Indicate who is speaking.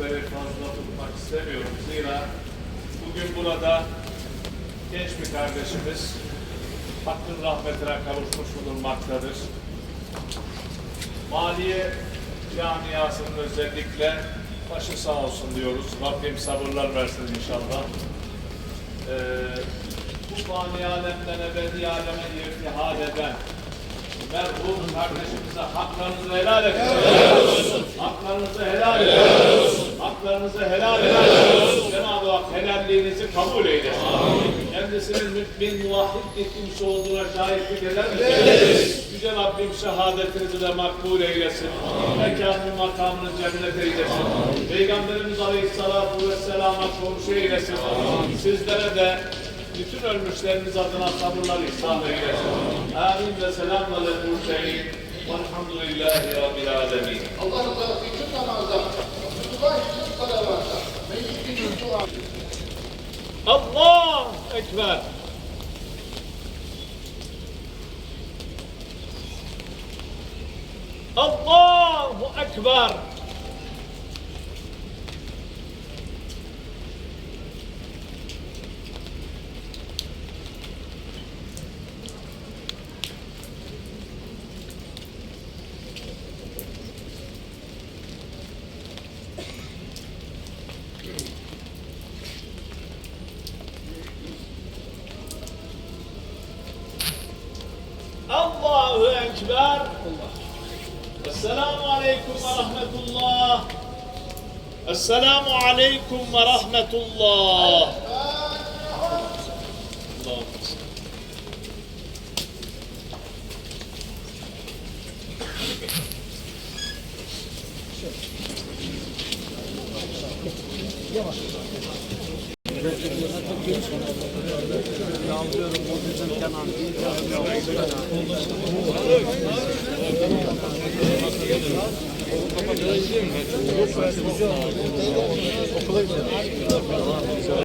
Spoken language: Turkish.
Speaker 1: sizleri fazla tutmak istemiyorum. Zira bugün burada genç bir kardeşimiz Hakkın rahmetine kavuşmuş bulunmaktadır. Maliye camiasının özellikle başı sağ olsun diyoruz. Rabbim sabırlar versin inşallah. Ee, bu fani alemden ebedi aleme irtihal eden merhum kardeşimize haklarınızı helal edin. Haklarınızı helal edin. Haklarınızı helal edin. Cenab-ı Hak helalliğinizi kabul eylesin. Kendisinin mümin, muvahhid bir kimse olduğuna şahitlik eder misiniz? Yüce Rabbim şehadetinizi de makbul eylesin. Mekanını makamını cennet eylesin. Peygamberimiz Aleyhisselatü Vesselam'a komşu eylesin. Sizlere de bütün ölmüşlerimiz adına sabırlar ihsan eylesin. Amin ve selamun aleyhi murselin. Velhamdülillahi Rabbil alemin.
Speaker 2: Allah rızası için namazda, Meclis için dua.
Speaker 1: Allah Ekber. Allahu Ekber. Allahu Ekber. Allah. Esselamu Aleyküm ve Rahmetullah. Esselamu Aleyküm ve Rahmetullah. Yavaş. Okula gidiyorum.